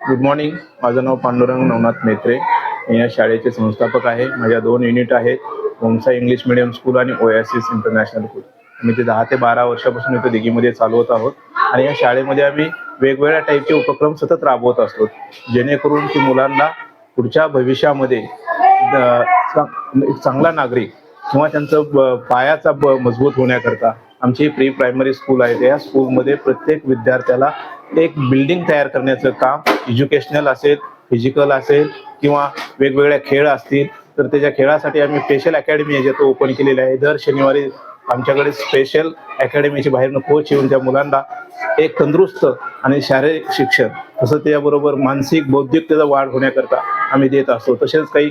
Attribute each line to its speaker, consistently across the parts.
Speaker 1: Good morning माझं नाव पांडुरंग नवनाथ मेत्रे. मी या शाळेचे संस्थापक आहे. माझ्या दोन युनिट आहेत ओमसा इंग्लिश मिडियम स्कूल आणि ओएसिस इंटरनॅशनल स्कूल. आम्ही ते दहा ते बारा वर्षापासून इथं दिघीमध्ये चालवत आहोत. आणि या शाळेमध्ये आम्ही वेगवेगळ्या टाईपचे उपक्रम सतत राबवत असतो जेणेकरून की मुलांना पुढच्या भविष्यामध्ये चांगला नागरिक किंवा त्यांचं ब- पायाचा ब मजबूत होण्याकरता आमची प्री प्रायमरी स्कूल आहे. त्या स्कूलमध्ये प्रत्येक विद्यार्थ्याला एक बिल्डिंग तयार करण्याचं काम एज्युकेशनल असेल फिजिकल असेल किंवा वेगवेगळ्या खेळ असतील तर त्याच्या खेळासाठी आम्ही स्पेशल अकॅडमी याच्यात ओपन केलेली आहे. दर शनिवारी आमच्याकडे स्पेशल अकॅडमीच्या बाहेरनं कोच येऊन त्या मुलांना एक तंदुरुस्त आणि शारीरिक शिक्षण तसं त्याबरोबर मानसिक बौद्धिक त्याचा वाढ होण्याकरता आम्ही देत असतो. तसेच काही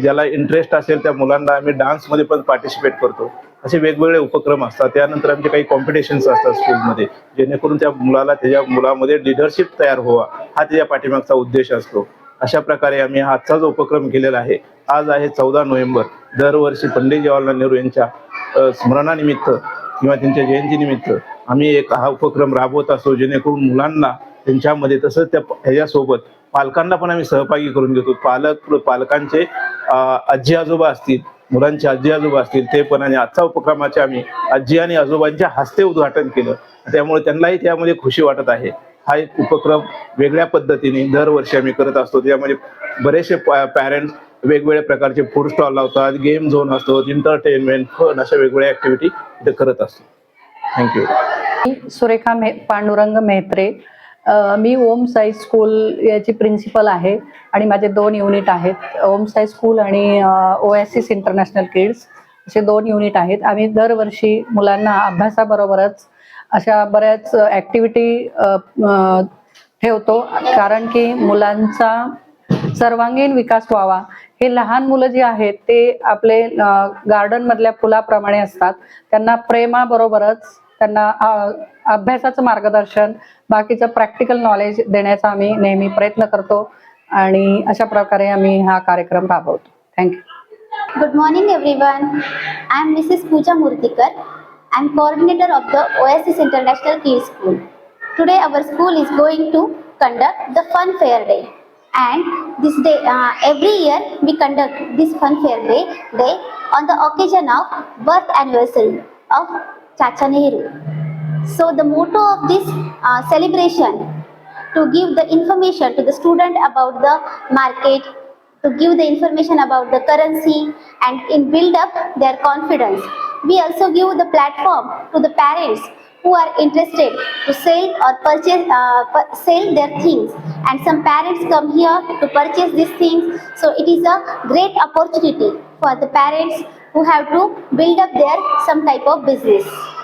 Speaker 1: ज्याला इंटरेस्ट असेल त्या मुलांना आम्ही डान्समध्ये पण पार्टिसिपेट करतो. असे वेगवेगळे उपक्रम असतात. त्यानंतर आमचे काही कॉम्पिटिशन्स असतात स्कूलमध्ये जेणेकरून त्या मुलाला त्याच्या मुलामध्ये लिडरशिप तयार व्हावा. हा त्याच्या पाठीमागचा उद्देश असतो. अशा प्रकारे आम्ही आजचा जो उपक्रम केलेला आहे आज आहे चौदा नोव्हेंबर. दरवर्षी पंडित जवाहरलाल नेहरू यांच्या स्मरणानिमित्त किंवा त्यांच्या जयंतीनिमित्त आम्ही एक हा उपक्रम राबवत असतो जेणेकरून मुलांना त्यांच्यामध्ये तसंच त्या ह्याच्यासोबत पालकांना पण आम्ही सहभागी करून घेतो. पालक पालकांचे आजी आजोबा असतील मुलांचे आजी आजोबा असतील ते पण आणि आजचा उपक्रमाचे आम्ही आजी आणि आजोबांच्या हस्ते उद्घाटन केलं. त्यामुळे त्यांनाही त्यामध्ये खुशी वाटत आहे. हा एक उपक्रम वेगळ्या पद्धतीने दरवर्षी आम्ही करत असतो. त्यामध्ये बरेचसे पॅरेंट्स वेगवेगळ्या प्रकारचे फूड स्टॉल लावतात गेम झोन असतो एंटरटेनमेंट फन अशा वेगवेगळ्या ऍक्टिव्हिटी इथे करत असतो. थँक्यू
Speaker 2: सुरेखा मे पांडुरंग मेहत्रे मी ओम साई स्कूल याची प्रिन्सिपल आहे आणि माझे दोन युनिट आहेत. ओम साई स्कूल आणि O S S international kids असे दोन युनिट आहेत. आम्ही दरवर्षी मुलांना अभ्यासाबरोबरच अशा बऱ्याच ॲक्टिव्हिटी ठेवतो. कारण की मुलांचा सर्वांगीण विकास व्हावा. हे लहान मुलं जी आहेत ते आपले गार्डनमधल्या फुलाप्रमाणे असतात. त्यांना प्रेमाबरोबरच त्यांना अभ्यासाचं मार्गदर्शन बाकीचं प्रॅक्टिकल नॉलेज देण्याचा आम्ही नेहमी प्रयत्न करतो आणि अशा प्रकारे आम्ही हा कार्यक्रम राबवतो. Thank you
Speaker 3: good morning everyone I am Mrs Pooja Murtikar I am coordinator of the O S S international kid school today our school is going to conduct the fun fair day and this day every year we conduct this fun fair day day on the occasion of birth anniversary of Chacha Nehru. So, the motto of this uh, celebration to give the information to the student about the market, to give the information about the currency and in build up their confidence. We also give the platform to the parents who are interested to sell or purchase uh, sell their things. And some parents come here to purchase these things. So it is a great opportunity for the parents who have to build up their some type of business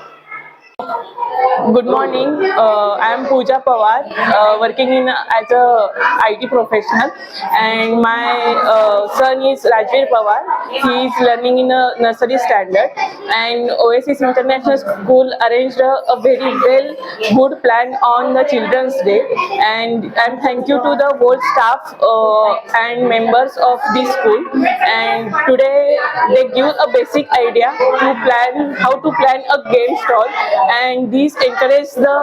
Speaker 4: Good morning. Uh, I am Pooja Pawar, uh, working in as a IT professional, and my uh, son is Rajveer Pawar. He is learning in a nursery standard, and Oasis International School arranged a, a very well good plan on the Children's Day, and and thank you to the whole staff uh, and members of this school. And today they give a basic idea to plan how to plan a game stall. And these encourage the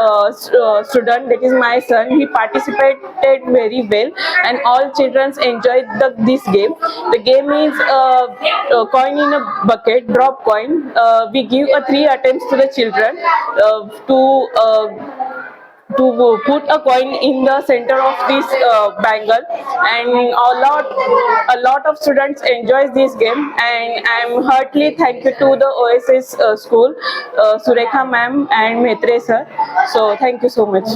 Speaker 4: uh, uh, student that is my son he participated very well. And all children enjoyed the, this game. The game is uh, uh, coin in a bucket drop coin. Uh, we give a three attempts to the children uh, to uh, to put a coin in the center of this uh, bangle. And a lot a lot of students enjoys this game. And i'm heartily thank you to the oss uh, school uh, surekha ma'am and metre sir. So thank you so much